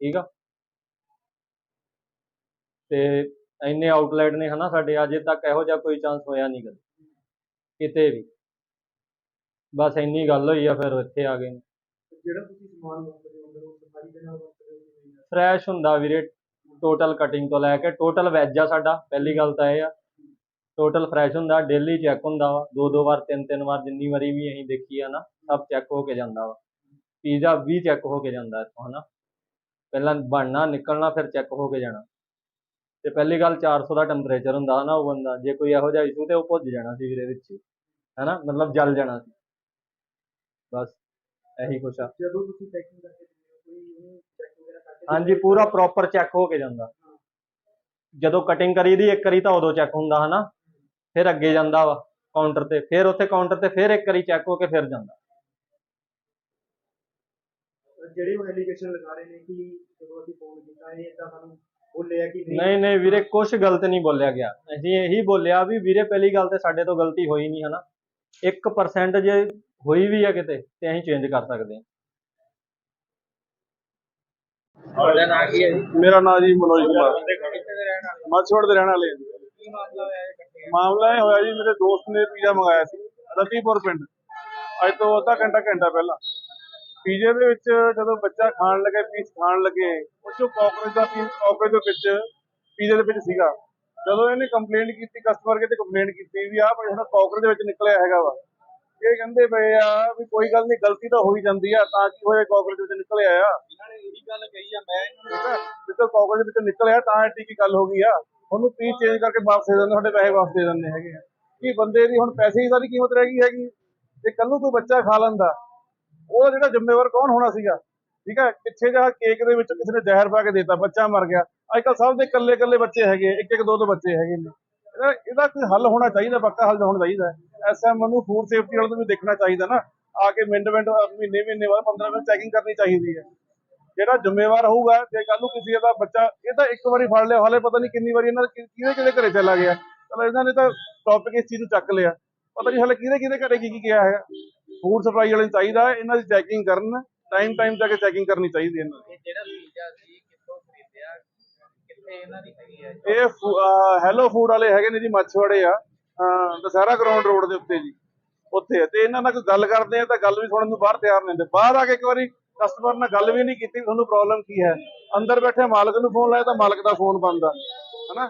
ਠੀਕ ਆ? ਤੇ ਇੰਨੇ ਆਊਟਲੈਟ ਨੇ ਹਨਾ ਸਾਡੇ ਅਜੇ ਤੱਕ ਇਹੋ ਜਿਹਾ ਕੋਈ ਚਾਂਸ ਹੋਇਆ ਨਹੀਂ ਕਦੇ। ਕਿਤੇ ਵੀ। ਬਸ ਇੰਨੀ ਗੱਲ ਹੋਈ ਆ ਫਿਰ ਇੱਥੇ ਆ ਗਏ ਜਿਹੜਾ ਤੁਸੀਂ ਸਮਾਨ ਵਰਤਦੇ ਹੋ ਅੰਦਰ ਉਹ ਸਫ਼ਾਈ ਦੇ ਨਾਲ ਵਰਤਦੇ ਹੋ ਕਿ ਨਹੀਂ? ਫਰੈਸ਼ ਹੁੰਦਾ ਵੀਰੇ ਟੋਟਲ ਕਟਿੰਗ ਤੋਂ ਲੈ ਕੇ ਟੋਟਲ ਵੈਜ ਆ ਸਾਡਾ ਪਹਿਲੀ ਗੱਲ ਤਾਂ ਇਹ ਆ। ਟੋਟਲ ਫਰੈਸ਼ ਹੁੰਦਾ ਡੇਲੀ ਚੈੱਕ ਹੁੰਦਾ ਵਾ। ਦੋ ਦੋ ਵਾਰ ਤਿੰਨ ਤਿੰਨ ਵਾਰ ਜਿੰਨੀ ਵਾਰੀ ਵੀ ਅਸੀਂ ਦੇਖੀ ਆ ਨਾ ਸਭ ਚੈੱਕ ਹੋ ਕੇ ਜਾਂਦਾ ਵਾ। ਪੀਜ਼ਾ ਵੀ ਚੈੱਕ ਹੋ ਕੇ ਜਾਂਦਾ ਇੱਥੋਂ ਹਨਾ। ਪਹਿਲਾਂ ਬਣਨਾ ਨਿਕਲਣਾ ਫਿਰ ਚੈੱਕ ਹੋ ਕੇ ਜਾਣਾ। ਤੇ ਪਹਿਲੀ ਗੱਲ 400 ਦਾ ਟੈਂਪਰੇਚਰ ਹੁੰਦਾ ਹਨਾ ਉਹ ਬੰਦਾ ਜੇ ਕੋਈ ਇਹੋ ਜਿਹਾ ਇਸ਼ੂ ਤੇ ਉਹ ਭੁੱਜ ਜਾਣਾ ਸੀ ਵੀਰੇ ਵਿੱਚ ਹੀ, ਹਨਾ? ਮਤਲਬ ਜਲ ਜਾਣਾ ਸੀ। ਬਸ ਇਹੀ ਕੁਛ ਆ। ਜਦੋਂ ਤੁਸੀਂ ਪੈਕਿੰਗ ਕਰਕੇ ਹੋ ਕੋਈ ਚੈੱਕ ਵਗੈਰਾ ਕਰਕੇ ਹਾਂਜੀ ਪੂਰਾ ਪ੍ਰੋਪਰ ਚੈੱਕ ਹੋ ਕੇ ਜਾਂਦਾ। ਜਦੋਂ ਕਟਿੰਗ ਕਰੀ ਦੀ ਇੱਕ ਵਾਰੀ ਤਾਂ ਉਦੋਂ ਚੈੱਕ ਹੁੰਦਾ ਹਨਾ? ਫਿਰ ਅੱਗੇ ਜਾਂਦਾ ਵਾ ਕਾਊਂਟਰ ਤੇ ਫਿਰ ਉੱਥੇ ਕਾਊਂਟਰ ਤੇ ਫਿਰ ਇੱਕ ਵਾਰੀ ਚੈੱਕ ਹੋ ਕੇ ਫਿਰ ਜਾਂਦਾ। ਜਿਹੜੇ ਉਹ ਐਲੀਗੇਸ਼ਨ ਲਗਾ ਰਹੇ ਨੇ ਕਿ ਜਦੋਂ ਅਸੀਂ ਫੋਨ ਕੀਤਾ ਇਹ ਇਦਾਂ ਸਾਨੂੰ ਬੋਲਿਆ ਕਿ ਨਹੀਂ? ਨਹੀਂ ਨਹੀਂ ਵੀਰੇ ਕੁਝ ਗਲਤ ਨਹੀਂ ਬੋਲਿਆ ਗਿਆ। ਅਸੀਂ ਇਹੀ ਬੋਲਿਆ ਵੀ ਵੀਰੇ ਪਹਿਲੀ ਗੱਲ ਤੇ ਸਾਡੇ ਤੋਂ ਗਲਤੀ ਹੋਈ ਨਹੀਂ ਹਨਾ? 1% ਜੇ ਹੋਈ ਵੀ ਆ ਕਿਤੇ ਤੇ ਅਸੀਂ ਚੇਂਜ ਕਰ ਸਕਦੇ ਹਾਂ। ਤੁਹਾਡਾ ਨਾਂ ਕੀ ਹੈ ਜੀ? ਮੇਰਾ ਨਾਮ ਜੀ ਮਨੋਜ ਕੁਮਾਰ। ਕਿੱਥੇ ਦੇ ਰਹਿਣ ਵਾਲੇ। ਕੀ ਮਾਮਲਾ ਹੋਇਆ ਇਹ ਇਕੱਠੇ? ਮਾਮਲਾ ਇਹ ਹੋਇਆ ਜੀ ਮੇਰੇ ਦੋਸਤ ਨੇ ਪੀਜ਼ਾ ਮੰਗਾਇਆ ਸੀ ਰਤੀਪੁਰ ਪਿੰਡ। ਅੱਜ ਤੋਂ ਅੱਧਾ ਘੰਟਾ ਘੰਟਾ ਪਹਿਲਾਂ। ਪੀਜ਼ੇ ਦੇ ਵਿੱਚ ਜਦੋਂ ਬੱਚਾ ਖਾਣ ਲੱਗੇ ਪੀਸ ਖਾਣ ਲੱਗੇ ਉਹ ਚੋਂ ਕਾਕਰੋਚ ਦਾ ਪੀਸ ਕਾਕਰੋਚ ਦੇ ਵਿੱਚ ਪੀਜ਼ੇ ਦੇ ਵਿੱਚ ਸੀਗਾ। ਜਦੋਂ ਇਹਨੇ ਕੰਪਲੇਂਟ ਕੀਤੀ ਕਸਟਮਰ ਕੇ ਤੇ ਕੰਪਲੇਂਟ ਕੀਤੀ ਵੀ ਆਹ ਭਾਈ ਹੁਣ ਕਾਕਰੋਚ ਦੇ ਵਿੱਚ ਨਿਕਲਿਆ ਹੈਗਾ ਵਾ ਇਹ ਕਹਿੰਦੇ ਪਏ ਆ ਵੀ ਕੋਈ ਗੱਲ ਨਹੀਂ ਗਲਤੀ ਤਾਂ ਹੋਈ ਜਾਂਦੀ ਆ ਤਾਂ ਕੀ ਹੋਇਆ ਕਾਕਰੋਚ ਵਿੱਚ ਨਿਕਲਿਆ ਆ? ਇਹਨਾਂ ਨੇ ਇਹੀ ਗੱਲ ਕਹੀ ਆ ਮੈਂ ਹੈ ਜਿੱਦੋਂ ਕਾਕਰੋਚ ਵਿੱਚ ਨਿਕਲਿਆ ਤਾਂ ਐਡੀ ਕੀ ਗੱਲ ਹੋ ਗਈ ਆ। ਉਹਨੂੰ ਪੀਸ ਚੇਂਜ ਕਰਕੇ ਵਾਪਸ ਦੇ ਦਿੰਦੇ ਤੁਹਾਡੇ ਪੈਸੇ ਵਾਪਸ ਦੇ ਦਿੰਦੇ ਹੈਗੇ ਆ। ਕੀ ਬੰਦੇ ਦੀ ਹੁਣ ਪੈਸੇ ਦੀ ਸਾਰੀ ਕੀਮਤ ਰਹਿ ਗਈ ਹੈਗੀ। ਜੇ ਕੱਲ ਨੂੰ ਕੋਈ ਬੱਚਾ ਖਾ ਲੈਂਦਾ ਉਹਦਾ ਜਿਹੜਾ ਜ਼ਿੰਮੇਵਾਰ ਕੌਣ ਹੋਣਾ ਸੀਗਾ? ਠੀਕ ਹੈ? ਪਿੱਛੇ ਜਿਹਾ ਕੇਕ ਦੇ ਵਿੱਚ ਕਿਸੇ ਨੇ ਜ਼ਹਿਰ ਪਾ ਕੇ ਦਿੱਤਾ, ਬੱਚਾ ਮਰ ਗਿਆ। ਅੱਜ ਕੱਲ ਸਭ ਦੇ ਇਕੱਲੇ ਇਕੱਲੇ ਬੱਚੇ ਹੈਗੇ ਇੱਕ ਇੱਕ ਦੋ ਦੋ ਬੱਚੇ ਹੈਗੇ ਨੇ। ਇਹਦਾ ਕੋਈ ਹੱਲ ਹੋਣਾ ਚਾਹੀਦਾ, ਪੱਕਾ ਹੱਲ ਹੋਣਾ ਚਾਹੀਦਾ। ਐਸਐਮ ਨੂੰ ਫੂਡ ਸੇਫਟੀ ਵਾਲੇ ਨੂੰ ਵੀ ਦੇਖਣਾ ਚਾਹੀਦਾ ਨਾ। ਆ ਕੇ ਮਿੰਟ ਮਿੰਟ ਮਹੀਨੇ ਮਹੀਨੇ ਬਾਅਦ 15 ਮਿੰਟ ਚੈਕਿੰਗ ਕਰਨੀ ਚਾਹੀਦੀ ਹੈ। ਜਿਹੜਾ ਜ਼ਿੰਮੇਵਾਰ ਹੋਊਗਾ, ਜੇ ਕੱਲ ਨੂੰ ਕਿਸੇ ਦਾ ਬੱਚਾ, ਇਹ ਤਾਂ ਇੱਕ ਵਾਰੀ ਫੜ ਲਿਆ, ਹਾਲੇ ਪਤਾ ਨਹੀਂ ਕਿੰਨੀ ਵਾਰੀ ਇਹਨਾਂ ਦਾ ਕਿਹਦੇ ਕਿਹਦੇ ਘਰੇ ਚਲਾ ਗਿਆ। ਚਲੋ, ਇਹਨਾਂ ਨੇ ਤਾਂ ਟੌਪਿਕ ਇਸ ਚੀਜ਼ ਨੂੰ ਚੱਕ ਲਿਆ। ਪਤਾ ਨਹੀਂ ਹਾਲੇ ਕਿਹਦੇ ਕਿਹਦੇ ਘਰੇ ਕੀ ਕੀ ਗਿਆ ਹੈਗਾ ਫੂਡ ਸਪਲਾਈ ਵਾਲੇ ਨੂੰ ਚਾਹੀਦਾ ਇਹਨਾਂ ਦੀ ਚੈਕਿੰਗ ਕਰਨ ਟਾਈਮ ਟਾਈਮ ਜਾ ਕੇ ਚੈਕਿੰਗ ਕਰਨੀ ਚਾਹੀਦੀ ਇਹਨਾਂ ਇਹ ਜਿਹੜਾ ਪੀਜ਼ਾ ਸੀ ਕਿੱਥੋਂ ਖਰੀਦਿਆ? ਕਿੱਥੇ ਇਹਨਾਂ ਦੀ ਹੈਗੀ ਹੈ? ਦੀ ਇਹ ਹੈਲੋ ਫੂਡ ਵਾਲੇ ਹੈਗੇ ਨੇ ਜੀ ਮੱਛਵਾੜੇ ਆ ਦਸਹਿਰਾ ਗਰਾਊਂਡ ਰੋਡ ਦੇ ਉੱਤੇ ਜੀ ਉੱਥੇ। ਤੇ ਇਹਨਾਂ ਨਾਲ ਕੋਈ ਗੱਲ ਕਰਦੇ ਆ ਤਾਂ ਗੱਲ ਵੀ ਸੁਣਨ ਨੂੰ ਬਾਹਰ ਤਿਆਰ ਨਹੀਂ ਹੁੰਦੇ ਬਾਹਰ ਆ ਕੇ ਇੱਕ ਵਾਰੀ ਕਸਟਮਰ ਨਾਲ ਗੱਲ ਵੀ ਨਹੀਂ ਕੀਤੀ ਤੁਹਾਨੂੰ ਪ੍ਰੋਬਲਮ ਕੀ ਹੈ। ਅੰਦਰ ਬੈਠੇ ਮਾਲਕ ਨੂੰ ਫੋਨ ਲਾਇਆ ਤਾਂ ਮਾਲਕ ਦਾ ਫੋਨ ਬੰਦ ਆ ਹਨਾ?